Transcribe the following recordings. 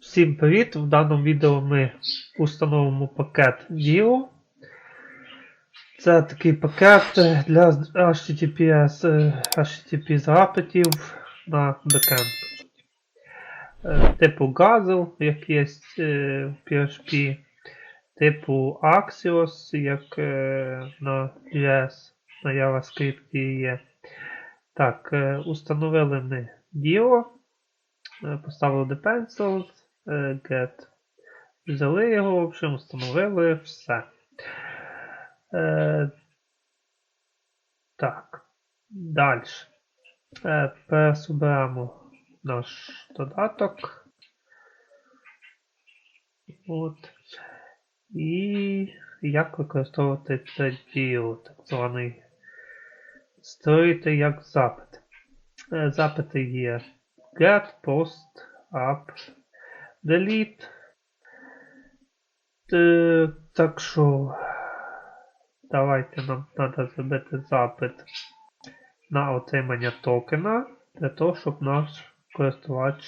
Всім привіт! В даному відео ми установимо пакет DIO. Це такий пакет е, для HTTPS, е, HTTP запитів на бекенд. Е, Типу Gazelle, як є е, в PHP, типу Axios, як е, на JS, на JavaScript є. Так, е, установили ми DIO. Е, Поставили е, get. Взяли його, в общем, встановили все. Е, так. Далі. Е, пересоберемо наш додаток. От. І як використовувати це діо, так званий. Створити як запит. Е, Запити є get, post, up, delete. Е, Так що давайте нам треба зробити запит на отримання токена для того, щоб наш користувач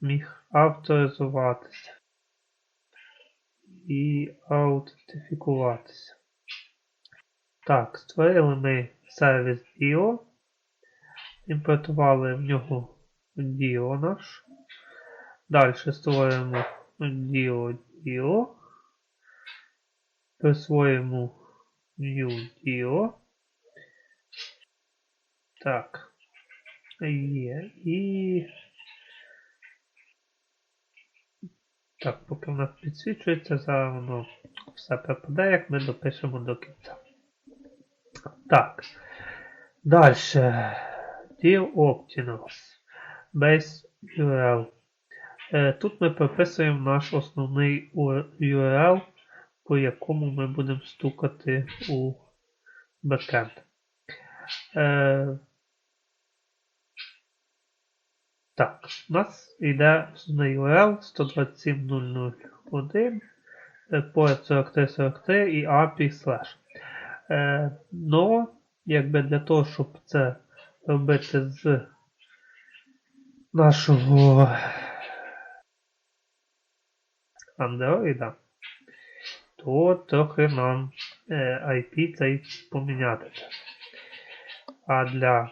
міг авторизуватися і аутентифікуватися. Так, створили ми сервіс DIO. Імпортували в нього DIO наш. Далі створюємо DIO DIO. Присвоїмо New. Так. Є. І. Так, поки в нас підсвічується, зараз воно все пропаде, як ми допишемо до кінця. Так. Далі. Deal Optionals. Base URL. Е, Тут ми прописуємо наш основний URL, по якому ми будемо стукати у бекенд. Е, Так, у нас йде основний URL 127.001, е, поряд 4343 і API slash. Но, якби для того, щоб це робити з нашого Android, то трохи нам е, IP цей поміняти. А для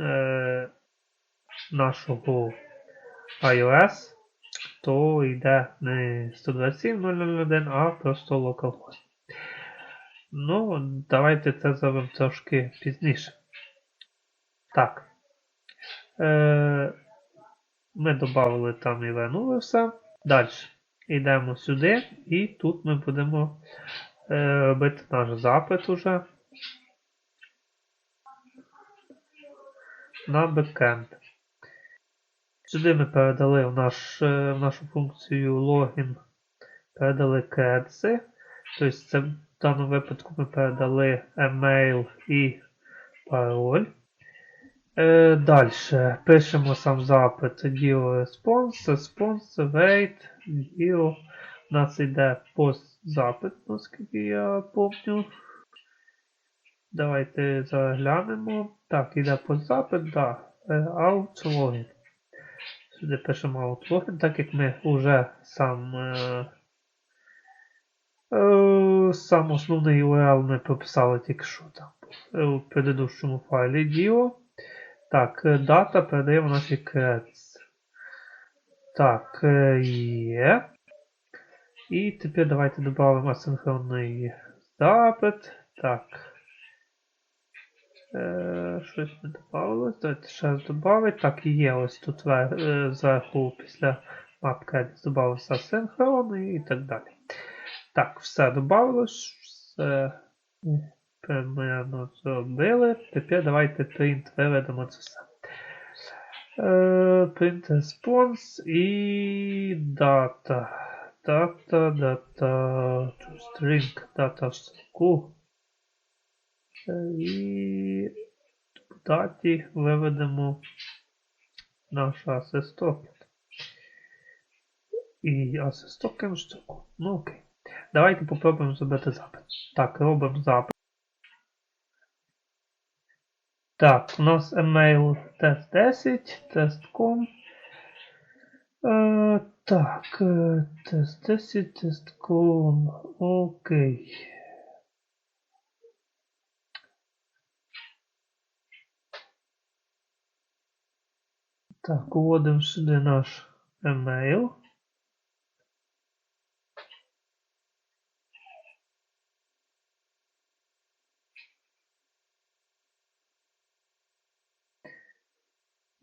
е, нашого iOS то йде не 127.001, а просто localhost. Ну, давайте це зробимо трошки пізніше. Так. Е, Ми додали там і вернули все. Далі. Йдемо сюди, і тут ми будемо е, робити наш запит уже на бекенд. Сюди ми передали в, наш, е, в нашу функцію login, передали кредси. Тобто це в даному випадку ми передали email і пароль. Е, Далі пишемо сам запит Dio response, response, wait, Dio. У нас йде пост запит, наскільки я помню. Давайте заглянемо. Так, йде пост запит, да. Е, Out login. Сюди пишемо out login, так як ми вже сам. Е, е, Сам основний URL ми прописали тільки що там е, у предыдущому файлі Dio. Так, е, дата передаємо наші крец. Так, е, є. І тепер давайте додамо асинхронний запит. Так. Е, щось не додавалось. Давайте ще раз додати. Так, є ось тут е, зверху після мапки додавався асинхрон і так далі. Так, все додавалось. Все примерно зробили. Тепер давайте print виведемо це все. Е, print response і дата. Дата, дата, to string, в строку. Е, І в даті виведемо наш assist token. І assist token строку. Ну окей. Давайте попробуємо зробити запит. Так, робимо запит. Так, у нас email test10, test.com. Е, так, тест 10, тест. Окей. Так, вводимо сюди наш емейл.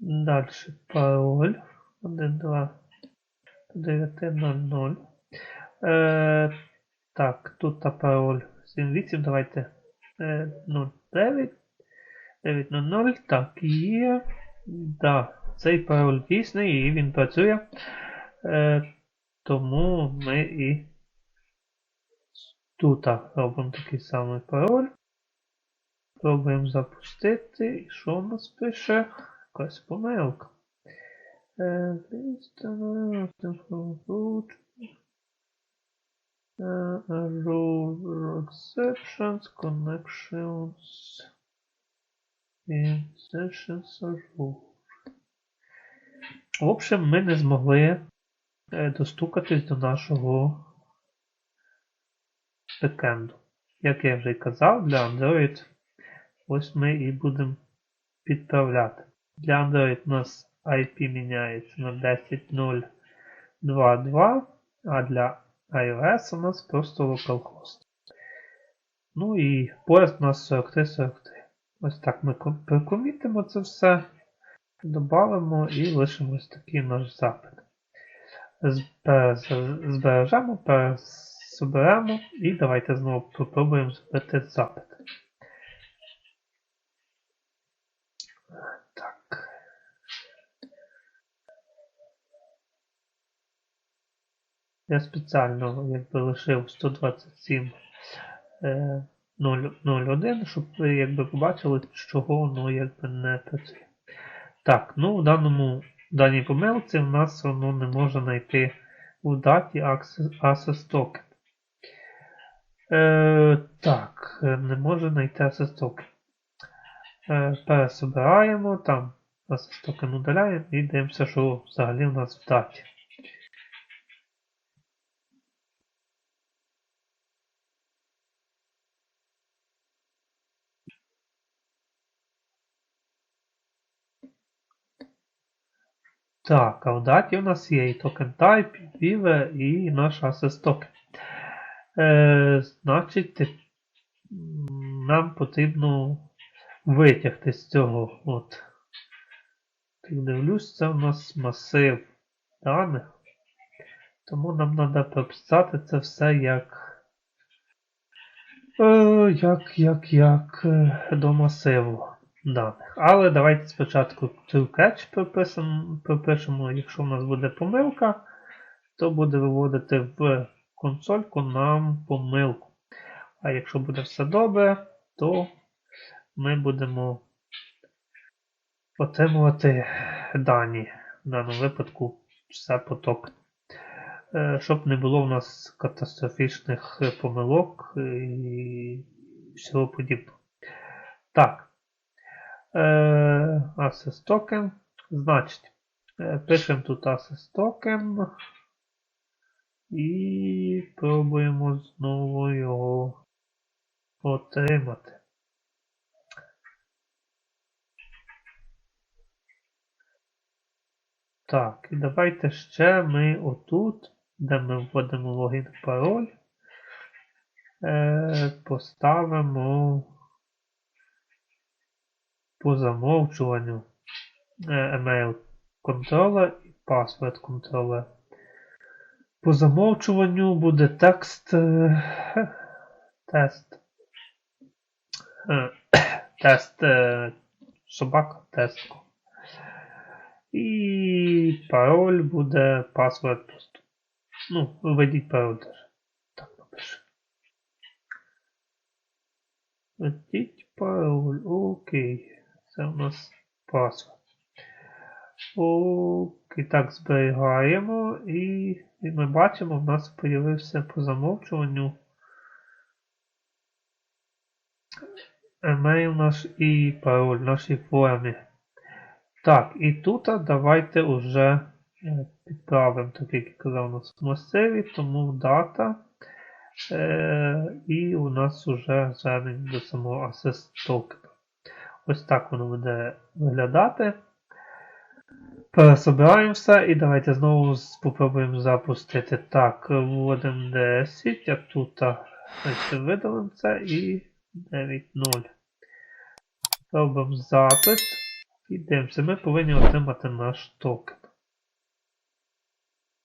Дальше пароль 1, 2, 900. Е, так, тут та пароль 78, давайте е, 09, 900, так, є. Да, цей пароль дійсний і він працює. Е, тому ми і тут робимо такий самий пароль. Пробуємо запустити. І що в нас пише? Якась помилка. Е, е, error exceptions, connections, sessions error. В общем, ми не змогли е, достукатись до нашого бекенду. Як я вже й казав, для Android ось ми і будемо підправляти. Для Android у нас IP міняється на 10.0.2.2, а для iOS у нас просто localhost. Ну і поїзд у нас 4343. Ось так ми ком- прикомітимо це все, додамо і лишимо ось такий наш запит. Збережемо, пересоберемо і давайте знову попробуємо зробити запит. Я спеціально якби лишив 127 е, 001, щоб ви якби побачили, чого воно якби не працює. Так, ну в даному в даній помилці в нас воно не може знайти у даті Access, Token. Е, так, е, не може знайти Access Token. Е, пересобираємо, там Access Token удаляємо і дивимося, що взагалі у нас в даті. Так, а в даті у нас є і токен type, і Vive, і наш access token. Е, значить, нам потрібно витягти з цього. От. Так дивлюсь, це у нас масив даних. Тому нам треба прописати це все як. Е, як, як, як е, до масиву даних. Але давайте спочатку true catch пропишемо. Якщо в нас буде помилка, то буде виводити в консольку нам помилку. А якщо буде все добре, то ми будемо отримувати дані. В даному випадку все поток. Е, Щоб не було в нас катастрофічних е, помилок і всього подібного. Так. Е, token. Значить, е, пишемо тут token і пробуємо знову його отримати. Так, і давайте ще ми отут, де ми вводимо логін пароль, е, поставимо по замовчуванню е, email контролер і password контролер. По замовчуванню буде текст е, тест. Е, тест е, собака тестку. І пароль буде password просто. Ну, введіть пароль теж. Так напишу. Введіть пароль. Окей. Це у нас password. Окей, так, зберігаємо і, і ми бачимо, в нас з'явився по замовчуванню емейл наш і пароль нашій формі. Так, і тут давайте вже Е, Підправимо, так як я казав, у нас в масиві, тому дата. Е, і у нас вже звернення до самого асист токена. Ось так воно буде виглядати. Пересобираємо все і давайте знову спробуємо запустити. Так, вводимо 10, а тут видалимо це і 9.0. Робимо запит і дивимося. Ми повинні отримати наш токен.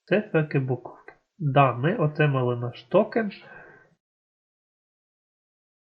Циферки буковки. Да, ми отримали наш токен.